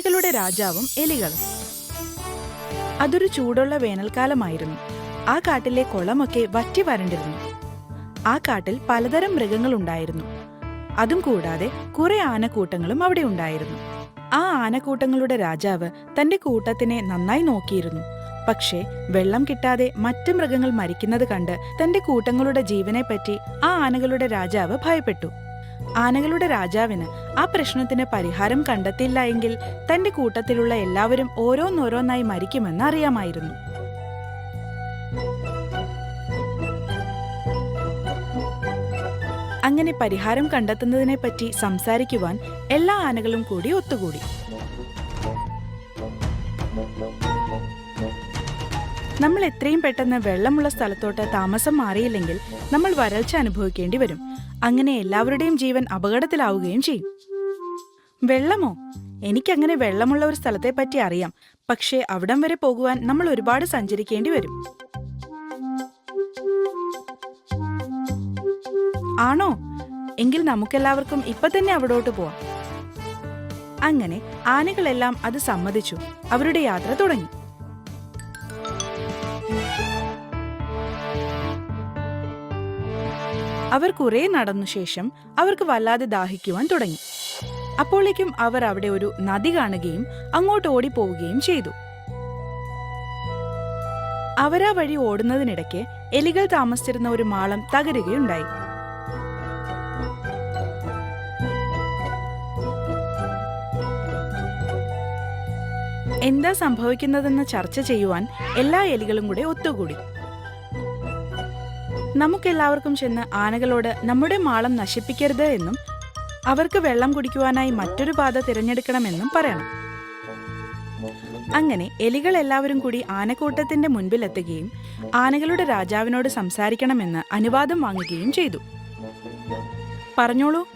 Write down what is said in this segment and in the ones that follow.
എലികളുടെ രാജാവും എലികളും. അതൊരു ചൂടുള്ള വേനൽക്കാലമായിരുന്നു. ആ കാട്ടിലെ കുളമൊക്കെ വറ്റി വരണ്ടിരുന്നു. ആ കാട്ടിൽ പലതരം മൃഗങ്ങൾ ഉണ്ടായിരുന്നു അതും കൂടാതെ കുറെ ആനക്കൂട്ടങ്ങളും അവിടെ ഉണ്ടായിരുന്നു. ആ ആനക്കൂട്ടങ്ങളുടെ രാജാവ് തന്റെ കൂട്ടത്തിനെ നന്നായി നോക്കിയിരുന്നു. പക്ഷേ വെള്ളം കിട്ടാതെ മറ്റു മൃഗങ്ങൾ മരിക്കുന്നത് കണ്ട് തന്റെ കൂട്ടങ്ങളുടെ ജീവനെപ്പറ്റി ആ ആനകളുടെ രാജാവ് ഭയപ്പെട്ടു. ആനകളുടെ രാജാവിന് ആ പ്രശ്നത്തിന് പരിഹാരം കണ്ടെത്തില്ല എങ്കിൽ തന്റെ കൂട്ടത്തിലുള്ള എല്ലാവരും ഓരോന്നോരോന്നായി മരിക്കുമെന്ന് അറിയാമായിരുന്നു. അങ്ങനെ പരിഹാരം കണ്ടെത്തുന്നതിനെപ്പറ്റി സംസാരിക്കുവാൻ എല്ലാ ആനകളും കൂടി ഒത്തുകൂടി. നമ്മൾ എത്രയും പെട്ടെന്ന് വെള്ളമുള്ള സ്ഥലത്തോട്ട് താമസം മാറിയില്ലെങ്കിൽ നമ്മൾ വരൾച്ച അനുഭവിക്കേണ്ടി വരും. അങ്ങനെ എല്ലാവരുടെയും ജീവൻ അപകടത്തിലാവുകയും ചെയ്യും. വെള്ളമോ? എനിക്കങ്ങനെ വെള്ളമുള്ള ഒരു സ്ഥലത്തെ പറ്റി അറിയാം. പക്ഷേ അവിടം വരെ പോകുവാൻ നമ്മൾ ഒരുപാട് സഞ്ചരിക്കേണ്ടി വരും. ആണോ? എങ്കിൽ നമുക്കെല്ലാവർക്കും ഇപ്പൊ തന്നെ അവിടോട്ട് പോവാം. അങ്ങനെ ആനകളെല്ലാം അത് സമ്മതിച്ചു. അവരുടെ യാത്ര തുടങ്ങി. അവർ കുറെ നടന്നു ശേഷം അവർക്ക് വല്ലാതെ ദാഹിക്കുവാൻ തുടങ്ങി. അപ്പോഴേക്കും അവർ അവിടെ ഒരു നദി കാണുകയും അങ്ങോട്ട് ഓടിപ്പോവുകയും ചെയ്തു. അവരാ വഴി ഓടുന്നതിനിടയ്ക്ക് എലികൾ താമസിച്ചിരുന്ന ഒരു മാളം തകരുകയുണ്ടായി. എന്താ സംഭവിക്കുന്നതെന്ന് ചർച്ച ചെയ്യുവാൻ എല്ലാ എലികളും കൂടെ ഒത്തുകൂടി. നമുക്കെല്ലാവർക്കും ചെന്ന് ആനകളോട് നമ്മുടെ മാളം നശിപ്പിക്കരുത് എന്നും അവർക്ക് വെള്ളം കുടിക്കുവാനായി മറ്റൊരു പാത തിരഞ്ഞെടുക്കണമെന്നും പറയണം. അങ്ങനെ എലികൾ എല്ലാവരും കൂടി ആനക്കൂട്ടത്തിന്റെ മുൻപിലെത്തുകയും ആനകളുടെ രാജാവിനോട് സംസാരിക്കണമെന്ന് അനുവാദം വാങ്ങുകയും ചെയ്തു. പറഞ്ഞോളൂ.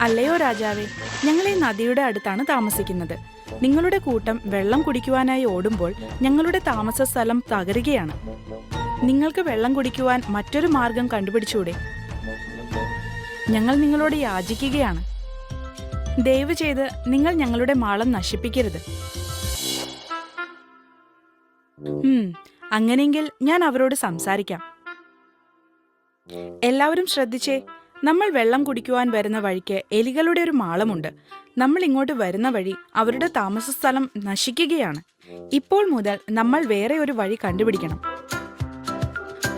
അല്ലയോ രാജാവേ ഞങ്ങൾ ഈ നദിയുടെ അടുത്താണ് താമസിക്കുന്നത്. നിങ്ങളുടെ കൂട്ടം വെള്ളം കുടിക്കുവാനായി ഓടുമ്പോൾ ഞങ്ങളുടെ താമസ സ്ഥലം തകരുകയാണ്. നിങ്ങൾക്ക് വെള്ളം കുടിക്കുവാൻ മറ്റൊരു മാർഗം കണ്ടുപിടിച്ചൂടെ? ഞങ്ങൾ നിങ്ങളോട് യാചിക്കുകയാണ്. ദയവ് ചെയ്ത് നിങ്ങൾ ഞങ്ങളുടെ മാളം നശിപ്പിക്കരുത്. അങ്ങനെയെങ്കിൽ ഞാൻ അവരോട് സംസാരിക്കാം. എല്ലാവരും ശ്രദ്ധിച്ചേ നമ്മൾ വെള്ളം കുടിക്കുവാൻ വരുന്ന വഴിക്ക് എലികളുടെ ഒരു മാളമുണ്ട്. നമ്മൾ ഇങ്ങോട്ട് വരുന്ന വഴി അവരുടെ താമസസ്ഥലം നശിക്കുകയാണ്. ഇപ്പോൾ മുതൽ നമ്മൾ വേറെ ഒരു വഴി കണ്ടുപിടിക്കണം.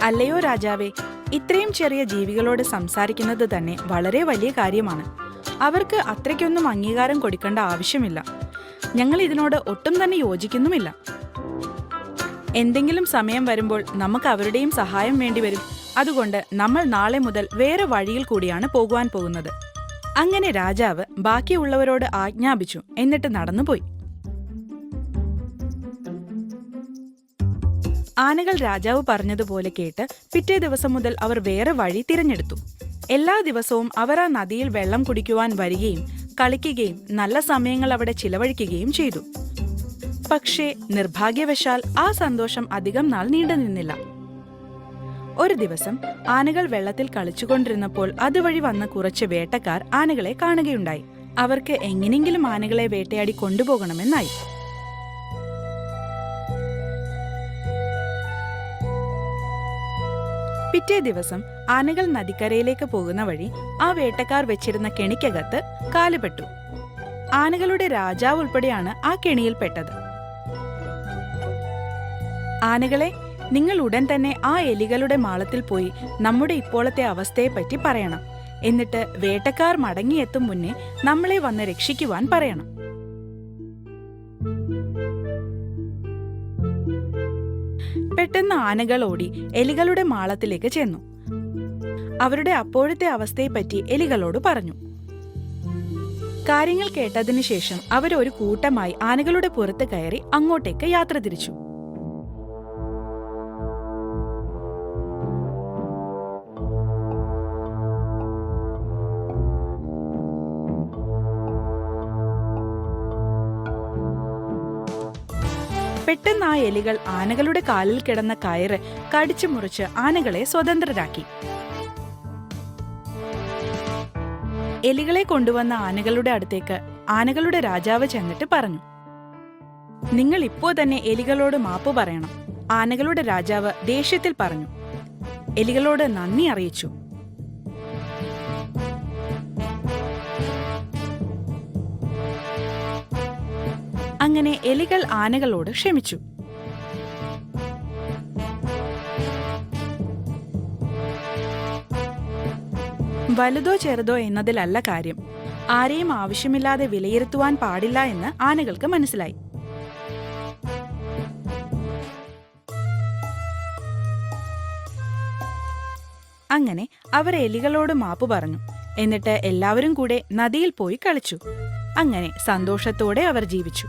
അല്ലയോ രാജാവേ? ഇത്രയും ചെറിയ ജീവികളോട് സംസാരിക്കുന്നത് തന്നെ വളരെ വലിയ കാര്യമാണ്. അവർക്ക് അത്രയ്ക്കൊന്നും അംഗീകാരം കൊടുക്കേണ്ട ആവശ്യമില്ല. ഞങ്ങൾ ഇതിനോട് ഒട്ടും തന്നെ യോജിക്കുന്നുമില്ല. എന്തെങ്കിലും സമയം വരുമ്പോൾ നമുക്ക് അവരുടെയും സഹായം വേണ്ടിവരും അതുകൊണ്ട് നമ്മൾ നാളെ മുതൽ വേറെ വഴിയിൽ കൂടിയാണ് പോകുവാൻ പോകുന്നത്. അങ്ങനെ രാജാവ് ബാക്കിയുള്ളവരോട് ആജ്ഞാപിച്ചു. എന്നിട്ട് നടന്നുപോയി. ആനകൾ രാജാവ് പറഞ്ഞതുപോലെ കേട്ട് പിറ്റേ ദിവസം മുതൽ അവർ വേറെ വഴി തിരഞ്ഞെടുത്തു. എല്ലാ ദിവസവും അവർ ആ നദിയിൽ വെള്ളം കുടിക്കുവാൻ വരികയും കളിക്കുകയും നല്ല സമയങ്ങൾ അവിടെ ചിലവഴിക്കുകയും ചെയ്തു. പക്ഷേ നിർഭാഗ്യവശാൽ ആ സന്തോഷം അധികം നാൾ നീണ്ടുനിന്നില്ല ഒരു ദിവസം ആനകൾ വെള്ളത്തിൽ കളിച്ചുകൊണ്ടിരുന്നപ്പോൾ അതുവഴി വന്ന കുറച്ച് വേട്ടക്കാർ ആനകളെ കാണുകയുണ്ടായി. അവർക്ക് എങ്ങനെയെങ്കിലും ആനകളെ വേട്ടയാടി കൊണ്ടുപോകണമെന്നായി. പിറ്റേ ദിവസം ആനകൾ നദിക്കരയിലേക്ക് പോകുന്ന വഴി ആ വേട്ടക്കാർ വെച്ചിരുന്ന കെണിക്കകത്ത് കാലുപെട്ടു. ആനകളുടെ രാജാവ് ഉൾപ്പെടെയാണ് ആ കെണിയിൽ കെണിയിൽപ്പെട്ടത് ആനകളെ നിങ്ങൾ ഉടൻ തന്നെ ആ എലികളുടെ മാളത്തിൽ പോയി നമ്മുടെ ഇപ്പോഴത്തെ അവസ്ഥയെ പറ്റി പറയണം. എന്നിട്ട് വേട്ടക്കാർ മടങ്ങിയെത്തും മുന്നേ നമ്മളെ വന്ന് രക്ഷിക്കുവാൻ പറയണം. പെട്ടെന്ന് ആനകൾ ഓടി എലികളുടെ മാളത്തിലേക്ക് ചെന്നു. അവരുടെ അപ്പോഴത്തെ അവസ്ഥയെപ്പറ്റി എലികളോട് പറഞ്ഞു. കാര്യങ്ങൾ കേട്ടതിനു ശേഷം അവരൊരു കൂട്ടമായി ആനകളുടെ പുറത്ത് കയറി അങ്ങോട്ടേക്ക് യാത്ര തിരിച്ചു. പെട്ടെന്ന് ആ എലികൾ ആനകളുടെ കാലിൽ കിടന്ന കയറ് കടിച്ചു മുറിച്ച് ആനകളെ സ്വതന്ത്രരാക്കി. എലികളെ കൊണ്ടുവന്ന ആനകളുടെ അടുത്തേക്ക് ആനകളുടെ രാജാവ് ചെന്നിട്ട് പറഞ്ഞു നിങ്ങൾ ഇപ്പോ തന്നെ എലികളോട് മാപ്പ് പറയണം. ആനകളുടെ രാജാവ് ദേഷ്യത്തിൽ പറഞ്ഞു എലികളോട് നന്ദി അറിയിച്ചു. അങ്ങനെ എലികൾ ആനകളോട് ക്ഷമിച്ചു. വലുതോ ചെറുതോ എന്നതിലല്ല കാര്യം. ആരെയും ആവശ്യമില്ലാതെ വിലയിരുത്തുവാൻ പാടില്ല എന്ന് ആനകൾക്ക് മനസ്സിലായി. അങ്ങനെ അവർ എലികളോട് മാപ്പ് പറഞ്ഞു. എന്നിട്ട് എല്ലാവരും കൂടെ നദിയിൽ പോയി കളിച്ചു. അങ്ങനെ സന്തോഷത്തോടെ അവർ ജീവിച്ചു.